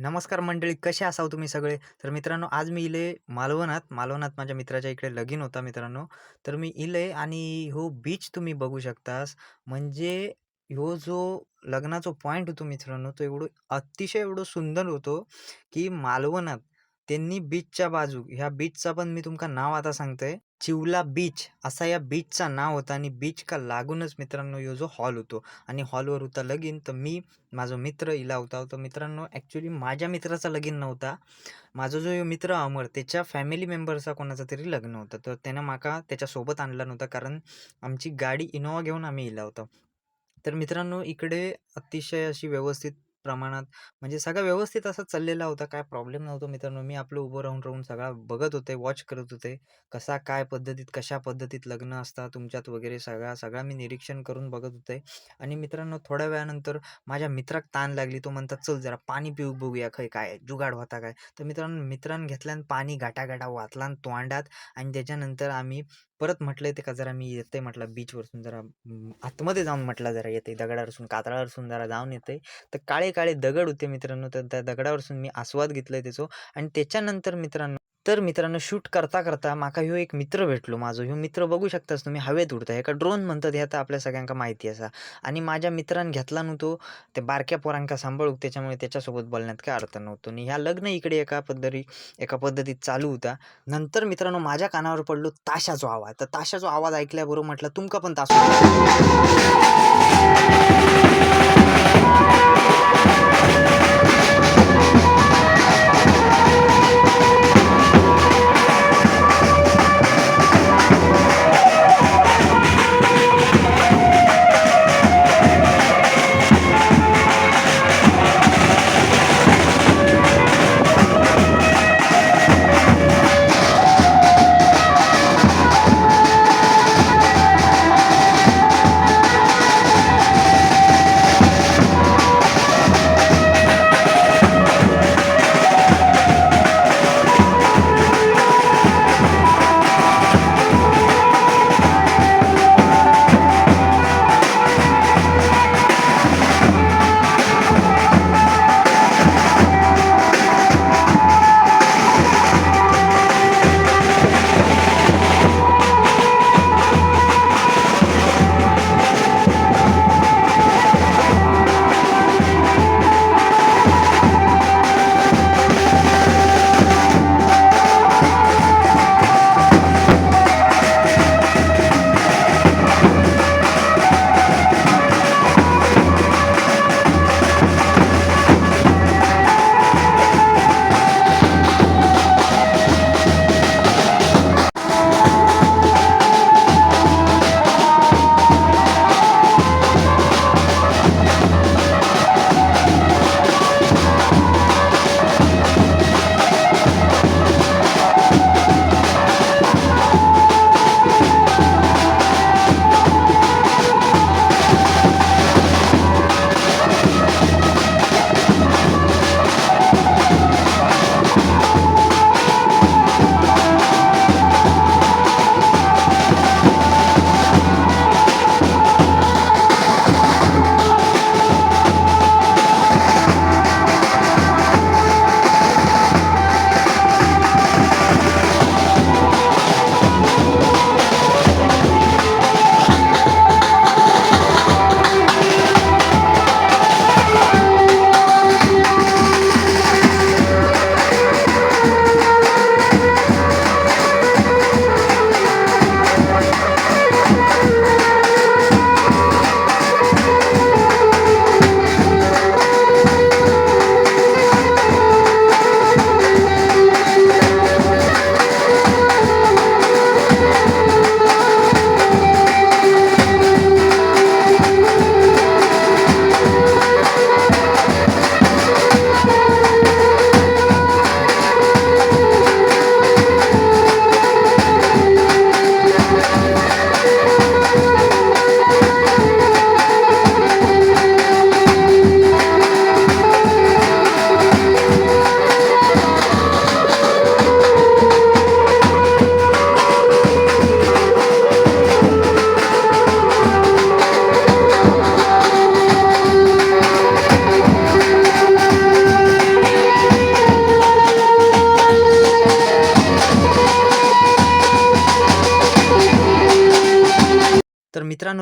नमस्कार मंडळी कसे असाव तुम्ही सगळे? तर मित्रांनो आज मी इले मालवणात मालवणात माझ्या मित्राच्या इकडे लगीन होता मित्रांनो. तर मी इले आणि हो बीच तुम्ही बघू शकतास. म्हणजे ह्यो जो लग्नाचा पॉईंट होतो मित्रांनो तो एवढं अतिशय एवढं सुंदर होतो की मालवणात त्यांनी बीचच्या बाजू ह्या बीचचा पण मी तुमका नाव आता सांगतोय. चिवला बीच असा या बीचचा नाव होता आणि बीच का लागूनच मित्रांनो यो जो हॉल होतो. आणि हॉलवर होता लगीन तर मी माझा मित्र इला होता. तर मित्रांनो ॲक्च्युली माझ्या मित्राचा लगीन नव्हता. माझा जो यो मित्र अमर त्याच्या फॅमिली मेंबरचा कोणाचं तरी लग्न होतं. तर त्यानं माका त्याच्यासोबत आणला नव्हता कारण आमची गाडी इनोवा घेऊन आम्ही इला होतो. तर मित्रांनो इकडे अतिशय अशी व्यवस्थित प्रमाणात म्हणजे सगळा व्यवस्थित असा चाललेला होता काय प्रॉब्लेम नव्हता मित्रांनो. मी आपलं उभं राहून राहून सगळा बघत होते वॉच करत होते कसा काय पद्धतीत कशा पद्धतीत लग्न असतात तुमच्यात वगैरे सगळा सगळा मी निरीक्षण करून बघत होते. आणि मित्रांनो थोड्या वेळानंतर माझ्या मित्राक ताण लागली तो म्हणतात चल जरा पाणी पिऊ बघूया खय काय जुगाड होता काय? तर मित्रांनो मित्रांनी घेतल्यान पाणी गाटा वाचला तोंडात आणि त्याच्यानंतर आम्ही परत म्हटलं ते का? जरा मी येते म्हटलं बीचवरसून जरा आतमध्ये जाऊन म्हटलं जरा येते दगडावरसून कातळावरसून जरा जाऊन येते. तर काळे काळे दगड होते मित्रांनो तर त्या दगडावरसून मी आस्वाद घेतलाय त्याचो. आणि त्याच्यानंतर मित्रांनो तर मित्रांनो शूट करता करता माका ह्यो एक मित्र भेटलो माझो. ह्यो मित्र बघू शकतास तुम्ही हवेत उडता एका ड्रोन म्हणतात हे आता आपल्या सगळ्यांका माहिती असा. आणि माझ्या मित्रान घेतला नव्हतो. ते बारक्या पोरांका सांभाळूक त्याच्यामुळे त्याच्यासोबत बोलण्यात काय अर्थ नव्हतो. आणि ह्या लग्न इकडे एका पद्धती एका पद्धतीत चालू होता. नंतर मित्रांनो माझ्या कानावर पडलो ताशाचो आवाज. तर ताशाचो आवाज ऐकल्याबरोबर म्हटलं तुमका पण तास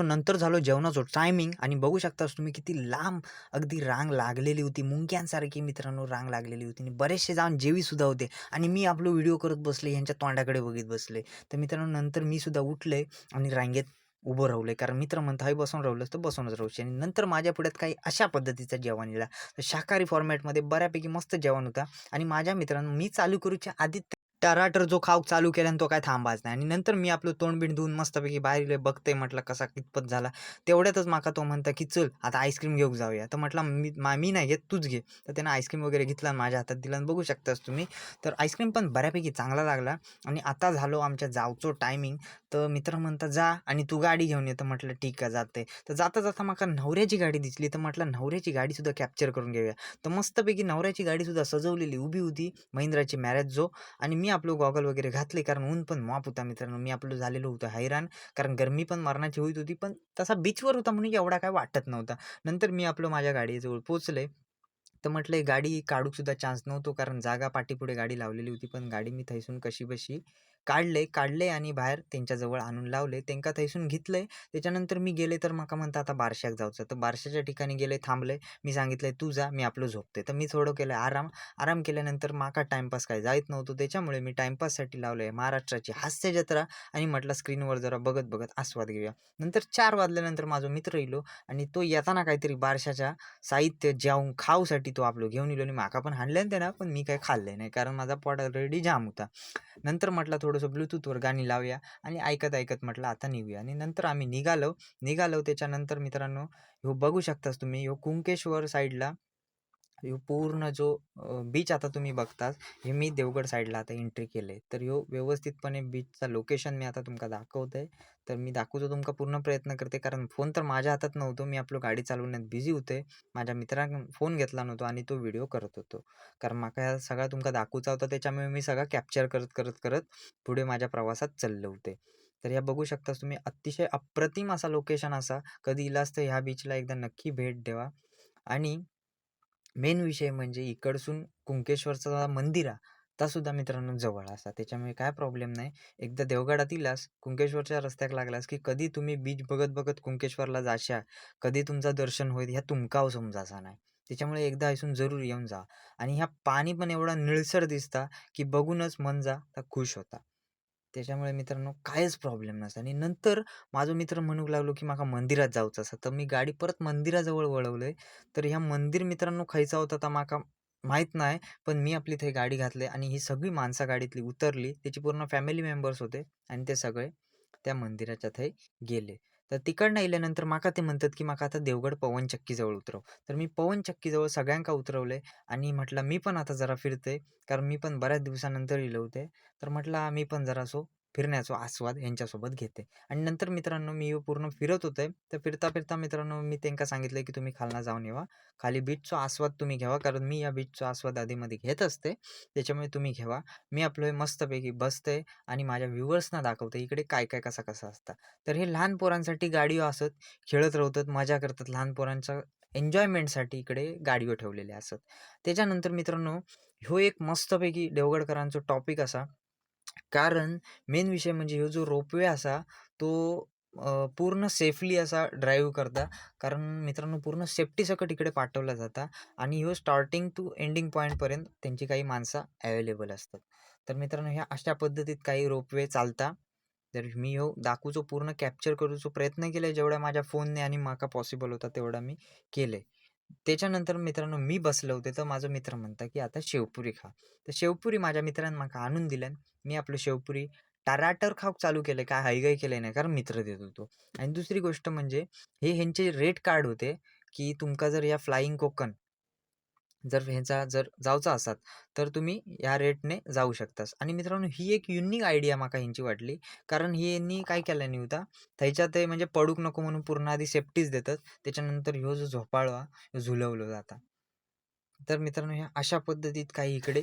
नंतर झालो जेवणाचं टायमिंग आणि बघू शकतास तुम्ही किती लांब अगदी रांग लागलेली होती. मुंग्यांसारखी मित्रांनो रांग लागलेली होती आणि बरेचसे जाऊन जेवीसुद्धा होते आणि मी आपलं व्हिडिओ करत बसले ह्यांच्या तोंडाकडे बघित बसले. तर मित्रांनो नंतर मी सुद्धा उठले आणि रांगेत उभं राहले. कारण मित्र म्हणता हाय बसून राहिलंस तर बसूनच राहूशी. आणि नंतर माझ्या पुढ्यात काही अशा पद्धतीचा जेवण येला तर शाकाहारी फॉर्मॅटमध्ये बऱ्यापैकी मस्त जेवण होता. आणि माझ्या मित्रांनो मी चालू करूच्या आधी टराटर जो खाऊक चालू केला आणि तो काय थांबाच नाही. आणि नंतर मी आपलं तोंड बिंड धुवून मस्तपैकी बाहेर गेले बघते म्हटलं कसा कितपत झाला. तेवढ्यातच माका तो म्हणता की चल आता आईस्क्रीम घेऊन जाऊया. तर म्हटलं मी मा मी नाही घेत तूच घे. तर त्यानं आईस्क्रीम वगैरे घेतला आणि माझ्या हातात दिला आणि बघू शकतास तुम्ही. तर आईस्क्रीम पण बऱ्यापैकी चांगला लागला. आणि आता झालो आमच्या जावचो टायमिंग. तर मित्र म्हणता जा आणि तू गाडी घेऊन ये. तर म्हटलं ठीक आहे जाते. तर जाता जाता माका नवऱ्याची गाडी दिसली. तर म्हटलं नवऱ्याची गाडीसुद्धा कॅप्चर करून घेऊया. तर मस्तपैकी नवऱ्याची गाडीसुद्धा सजवलेली उभी होती महिंद्राची मॅरेज जो. आणि मी आपलं गॉगल वगैरे घातले कारण ऊन पण माप होता मित्रांनो. मी आपलं झालेलो होतं हैराण कारण गरमी पण मरणाची होत होती पण तसा बीचवर होता म्हणून एवढा काय वाटत नव्हता. नंतर मी आपलं माझ्या गाडीजवळ पोचले तर म्हटलं गाडी काढूक सुद्धा चान्स नव्हतो कारण जागा पाठीपुढे गाडी लावलेली होती पण गाडी मी थैसून कशी बशी काढले काढले आणि बाहेर त्यांच्याजवळ आणून लावले. त्यांका थैसून घेतलंय. त्याच्यानंतर मी गेले तर माका म्हणता आता बारशाक जाऊचं. तर बारशाच्या ठिकाणी गेले थांबले. मी सांगितलंय तू जा मी आपलं झोपते. तर मी थोडं केलं आराम. आराम केल्यानंतर माका टाईमपास काय जायत नव्हतं. त्याच्यामुळे मी टाइमपाससाठी लावलंय महाराष्ट्राची हास्य जत्रा आणि म्हटलं स्क्रीनवर जरा बघत बघत आस्वाद घेऊया. नंतर चार वाजल्यानंतर माझा मित्र येलो आणि तो येताना काहीतरी बारशाच्या साहित्य जेवून खाऊसाठी तो आपलं घेऊन येलो आणि माका पण हाणले त्यानं पण मी काही खाल्ले नाही कारण माझा पोट ऑलरेडी जाम होता. नंतर म्हटलं थोडंसं ब्लूटूथवर गाणी लावूया आणि ऐकत ऐकत म्हटलं आता निघूया. आणि नंतर आम्ही निघालो. निघालो त्याच्यानंतर मित्रांनो ह्यो बघू शकतास तुम्ही ह्यो कुंकेश्वर साईडला ह्यो पूर्ण जो बीच आता तुम्ही बघताच हे मी देवगड साईडला आता एंट्री केले तर ह्यो व्यवस्थितपणे बीचचा लोकेशन मी आता तुमका दाखवतोय. तर मी दाखवतो तुमका पूर्ण प्रयत्न करते कारण फोन तर माझ्या हातात नव्हतो. मी आपलं गाडी चालवण्यात बिझी होते. माझ्या मित्रानं फोन घेतला नव्हतो आणि तो व्हिडिओ करत होतो. कारण माका ह्या सगळा तुमका दाखवूचा होता त्याच्यामुळे मी सगळा कॅप्चर करत करत करत पुढे माझ्या प्रवासात चालले होते. तर ह्या बघू शकता तुम्ही अतिशय अप्रतिम असा लोकेशन असा. कधी इलाज तर ह्या बीचला एकदा नक्की भेट द्यावा. आणि मेन विषय म्हणजे इकडसून कुंकेश्वरचा मंदिर आहे ता सुद्धा मित्रांनो जवळ असा. त्याच्यामुळे काय प्रॉब्लेम नाही. एकदा देवगडात इलास कुंकेश्वरच्या रस्त्याक लागलास की कधी तुम्ही बीच बघत बघत कुंकेश्वरला जाशा कधी तुमचं दर्शन होईल ह्या तुमकाव समजासा नाही. त्याच्यामुळे एकदा ऐसून जरूर येऊन जा. आणि ह्या पाणी पण एवढा निळसर दिसता की बघूनच मन जा तर खुश होता. त्याच्यामुळे मित्रांनो कायच प्रॉब्लेम नसा आणि नंतर माझं मित्र म्हणू लागलो की माका मंदिरात जाऊचं असं. तर मी गाडी परत मंदिराजवळ वळवलंय. तर ह्या मंदिर मित्रांनो खायचा होता तर माका माहीत नाही पण मी आपली थंय गाडी घातली आणि ही सगळी माणसं गाडीतली उतरली. त्याची पूर्ण फॅमिली मेंबर्स होते आणि ते सगळे त्या मंदिराच्या थंय गेले. तर तिकडनं येल्यानंतर माका ते म्हणतात की माका आता देवगड पवनचक्कीजवळ उतरव. तर मी पवनचक्कीजवळ सगळ्यांका उतरवले आणि म्हटलं मी पण आता जरा फिरते कारण मी पण बऱ्याच दिवसानंतर इलो होते. तर म्हटलं मी पण जरासो फिरण्याचा आस्वाद यांच्यासोबत घेते. आणि नंतर मित्रांनो मी पूर्ण फिरत होते तर फिरता फिरता मित्रांनो मी त्यांना सांगितलं की तुम्ही खालना जाऊन येवा. खाली बीचचा आस्वाद तुम्ही घ्यावा. कारण मी या बीचचा आस्वाद आधीमध्ये घेत असते. त्याच्यामुळे तुम्ही घ्यावा. मी आपलं हे मस्तपैकी बसते आणि माझ्या व्ह्युअर्सना दाखवते इकडे काय काय कसा कसा असतं. तर हे लहान पोरांसाठी गाडीओ असत. खेळत राहतात मजा करतात. लहान पोरांच्या एन्जॉयमेंटसाठी इकडे गाडीओ ठेवलेले असत. त्याच्यानंतर मित्रांनो ह्यो एक मस्तपैकी देवगडकरांचो टॉपिक असा. कारण मेन विषय म्हणजे ह्यो जो रोपवे असा तो पूर्ण सेफली असा ड्राईव्ह करता. कारण मित्रांनो पूर्ण सेफ्टी सकट इकडे पाठवला जाता आणि ह्यो स्टार्टिंग टू एंडिंग पॉईंटपर्यंत त्यांची काही माणसं अवेलेबल असतात. तर मित्रांनो ह्या अशा पद्धतीत काही रोपवे चालता. तर मी ह्यो दाखवूचो पूर्ण कॅप्चर करूचो प्रयत्न केला जेवढ्या माझ्या फोनने आणि माका पॉसिबल होता तेवढा मी केले त्याच्यानंतर मित्रांनो मी बसले होते. तर माझा मित्र म्हणता की आता शेवपुरी खा. तर शेवपुरी माझ्या मित्रानं माका आणून दिल्यान मी आपलं शेवपुरी टाराटर खाऊक चालू केलं काय हायगाय केलं नाही कारण मित्र देत होतो. आणि दुसरी गोष्ट म्हणजे हे ह्यांचे रेट कार्ड होते की तुमका जर या फ्लाईंग कोकण जर ह्याचा जर जावचा असाल तर तुम्ही या रेटने जाऊ शकतास. आणि मित्रांनो ही एक युनिक आयडिया माका ह्यांची वाटली. कारण ही यांनी काय केलं नाही होता? त्याच्यात ते म्हणजे पडूक नको म्हणून पूर्ण आधी सेफ्टीच देतात. त्याच्यानंतर ह्यो जो झोपाळवा ह्यो झुलवलो जाता. तर मित्रांनो ह्या अशा पद्धतीत काही इकडे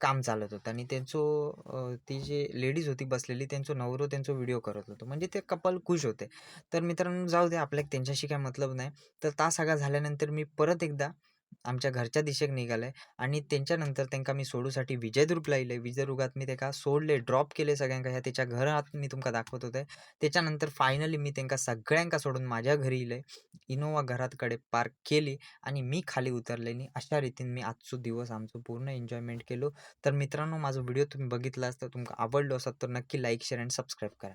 काम चालत होतं. आणि त्यांचं ती जी लेडीज होती बसलेली त्यांचं नवरो त्यांचा व्हिडिओ करत होतो. म्हणजे ते कपल खुश होते. तर मित्रांनो जाऊ दे आपल्या त्यांच्याशी काय मतलब नाही. तर तास आगा झाल्यानंतर मी परत एकदा आमच्या घरच्या दिशेक निघाले आणि त्यांच्यानंतर त्यांका मी सोडूसाठी विजयदुर्गला येयले. विजयदुर्गात मी तेका सोडले, ड्रॉप केले सगळ्यांका. ह्या त्याच्या घरात मी तुमका दाखवत होते. त्याच्यानंतर फायनली मी त्यांका सगळ्यांका सोडून माझ्या घरी येयले. इनोवा घरातकडे पार्क केली आणि मी खाली उतरले आणि अशा रीतीने मी आजचो दिवस आमचो पूर्ण एन्जॉयमेंट केलो. तर मित्रांनो माझा व्हिडिओ तुम्ही बघितला तर तुमका आवडलो असत तर नक्की लाईक, शेअर आणि सबस्क्राईब करा.